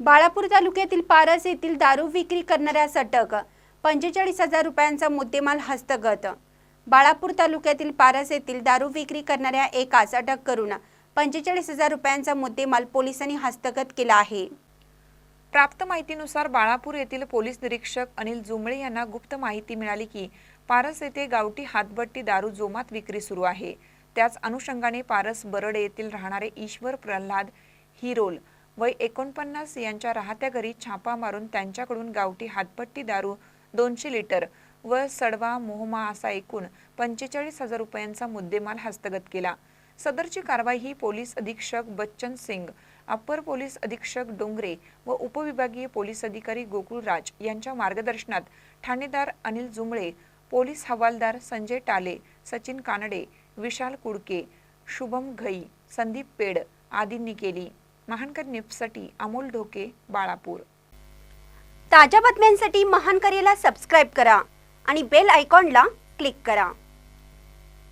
बाळापूर तालुक्यातील पारस येथील दारू विक्री करणाऱ्यास अटक पंचेचाळीस हजार रुपयांचा मुद्देमाल हस्तगत. बाळापूर तालुक्यातील पारस येथील दारू विक्री करणाऱ्या एकास अटक करून पंचेचाळीस हजार रुपयांचा मुद्देमाल पोलिसांनी हस्तगत केला आहे. प्राप्त माहितीनुसार बाळापूर येथील पोलीस निरीक्षक अनिल जुमळे यांना गुप्त माहिती मिळाली की पारस येथे गावठी हातभट्टी दारू जोमात विक्री सुरू आहे. त्याच अनुषंगाने पारस बरडे येथील राहणारे ईश्वर प्रल्हाद हिरोल वय एकोणपन्नास यांच्या राहत्या घरी छापा मारून त्यांच्याकडून गावठी हातपट्टी दारू दोनशे लिटर व सडवा मोहमा असा एकूण पंचेचाळीस हजार रुपयांचा मुद्देमाल हस्तगत केला. सदरची कारवाई ही पोलीस अधीक्षक बच्चन सिंग अप्पर पोलीस अधीक्षक डोंगरे व उपविभागीय पोलीस अधिकारी गोकुळराज यांच्या मार्गदर्शनात ठाणेदार अनिल जुमळे पोलीस हवालदार संजय टाले सचिन कानडे विशाल कुडके शुभम घई संदीप पेड आदींनी केली. महानकर न्यूजसाठी अमोल ढोके बाळापूर. ताज्या बातम्यांसाठी महानकरेला सबस्क्राईब करा आणि बेल आयकॉनला क्लिक करा.